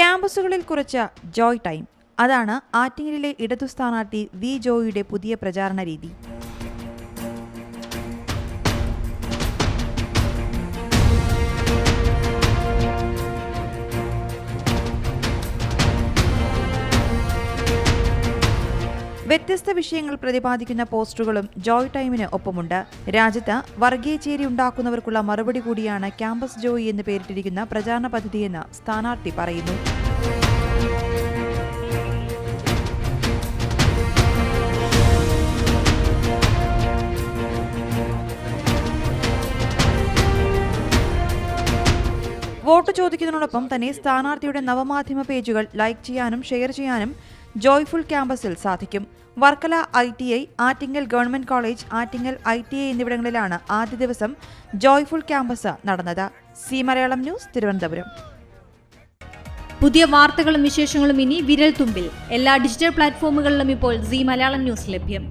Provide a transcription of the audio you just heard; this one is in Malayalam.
ക്യാമ്പസുകളിൽ കുറച്ച ജോയ് ടൈം. അതാണ് ആറ്റിങ്ങലിലെ ഇടതു സ്ഥാനാർത്ഥി വി ജോയിയുടെ പുതിയ പ്രചാരണ രീതി. വ്യത്യസ്ത വിഷയങ്ങൾ പ്രതിപാദിക്കുന്ന പോസ്റ്ററുകളും ജോയ് ടൈമിന് ഒപ്പമുണ്ട്. രാജ്യത്ത് വർഗീയ ഉണ്ടാക്കുന്നവർക്കുള്ള മറുപടി കൂടിയാണ് ക്യാമ്പസ് ജോയി എന്ന് പേരിട്ടിരിക്കുന്ന പ്രചാരണ പദ്ധതിയെന്ന് സ്ഥാനാർത്ഥി പറയുന്നു. വോട്ട് ചോദിക്കുന്നതിനോടൊപ്പം തന്നെ സ്ഥാനാർത്ഥിയുടെ നവമാധ്യമ പേജുകൾ ലൈക്ക് ചെയ്യാനും ഷെയർ ചെയ്യാനും ജോയ്ഫുൾ ക്യാമ്പസിൽ സാധിക്കും. Varkala I T I Attingal government college Attingal I T I എന്നിവിടങ്ങളിലാണ് ആദ്യ ദിവസം ജോയ്ഫുൾ ക്യാമ്പസ് നടന്നത്. C Malayalam news Thiruvananthapuram. പുതിയ വാർത്തകളും വിശേഷങ്ങളും ഇനി വിരൽ തുമ്പിൽ. എല്ലാ ഡിജിറ്റൽ പ്ലാറ്റ്ഫോമുകളിലും ഇപ്പോൾ സി മലയാളം ന്യൂസ് ലഭ്യം.